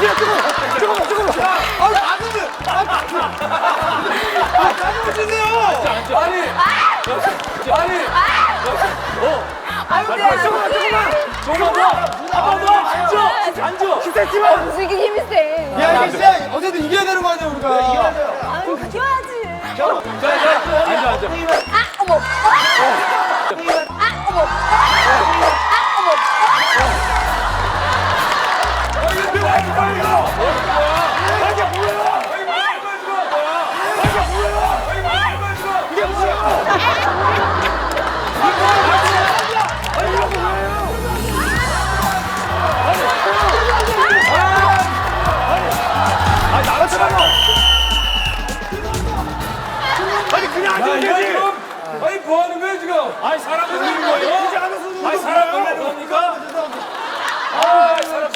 안녕하세요. 잠깐만, 잠깐만, 잠깐만. 아, 나는 아, 나는 주세요. 아니, 아니, 아유, 잠깐만, 잠깐만. 조금만 더, 한번 더, 앉아, 앉아. 기세지만. 무슨 이게 힘이 세. 야, 이게 진짜 어쨌든 이겨야 되는 거 아니야, 우리가. 아, 이겨야지. 자, 자, 앉아, 앉아. 아, 어머. 아, 어머. 아, 어머. 了。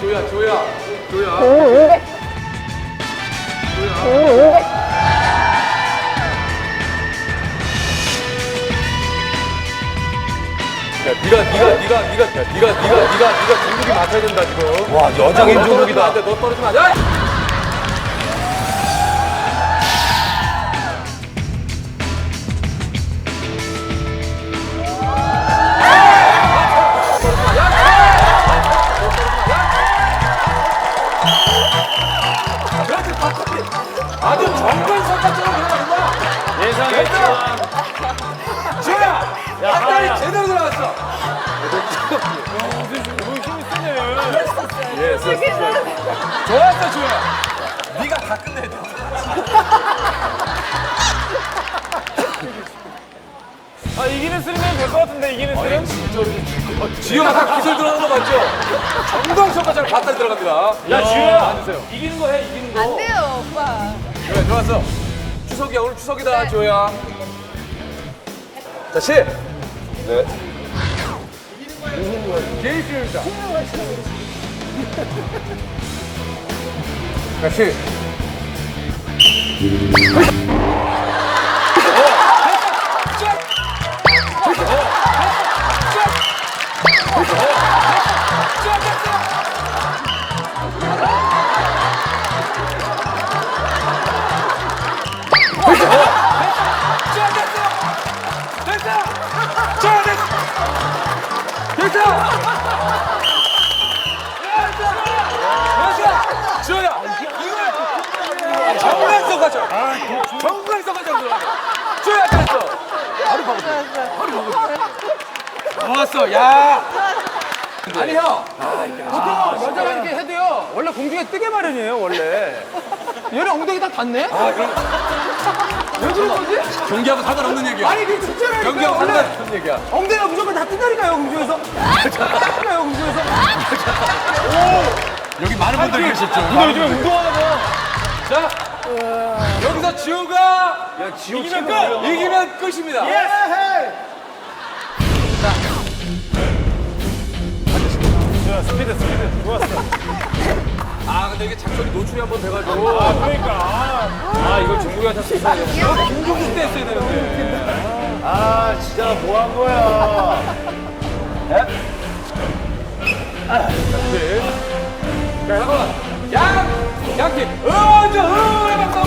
조야, 조야, 조야. 야, 네가, 네가, 네가, 네가, 야, 네가, 네가, 네가, 네가 중국이 맡아야 된다 지금. 와, 여장인 중국이다. 안 돼, 너 떨어지면 안 돼. 바깥에. 아주 정권석가처럼 들어간다. 예상했죠. 지호야, 제대로 들어갔어. 예, 써, 써, 써. 좋았어, 지호야. 네가 다 끝내야 돼. 아 이기는 쓰리면 될 것 같은데 이기는 쓰리? 지호가 다 기술 들어가는 거 맞죠? 정동석가처럼 바깥 들어갑니다. 야 앉으세요. 이기는 거 해 이기는 거안 돼요, 오빠. 그래, 좋았어. 추석이야, 오늘 추석이다, 지호야. 자, 시. 네. 제이씨입니다. 자, 시. 바로 박았어. 바로 박았어. 좋았어, 야! 아니, 형. 보통 여자가 이렇게 해도요, 원래 공중에 뜨게 마련이에요, 원래. 얘는 엉덩이 다 닿네? 아, 그럼. 왜 그런 거지? 경기하고 상관없는 얘기야. 아니, 그 진짜라니까. 경기하고 상관없는 얘기야. 엉덩이가 무조건 다 뜬다니까요, 공중에서. 뜬다니까요, 공중에서. 여기 많은 분들이 계시죠. 너 요즘에 운동하나 봐 자, 여기서 지호가 야, 지옥 이기면 끝! 이기면 끝입니다. 예, 좋아, 스피드, 스피드. 좋았어. 아, 근데 이게 작전이 노출이 한 번 돼가지고. 그러니까. 아, 그러니까. 이거 정국이가 다시 했어야 되는데. 김종국 때 했어야 되는데. 아, 진짜 뭐 한 거야. 네. 자, 잠깐만. 양! 양팀! 으저 으의 박수!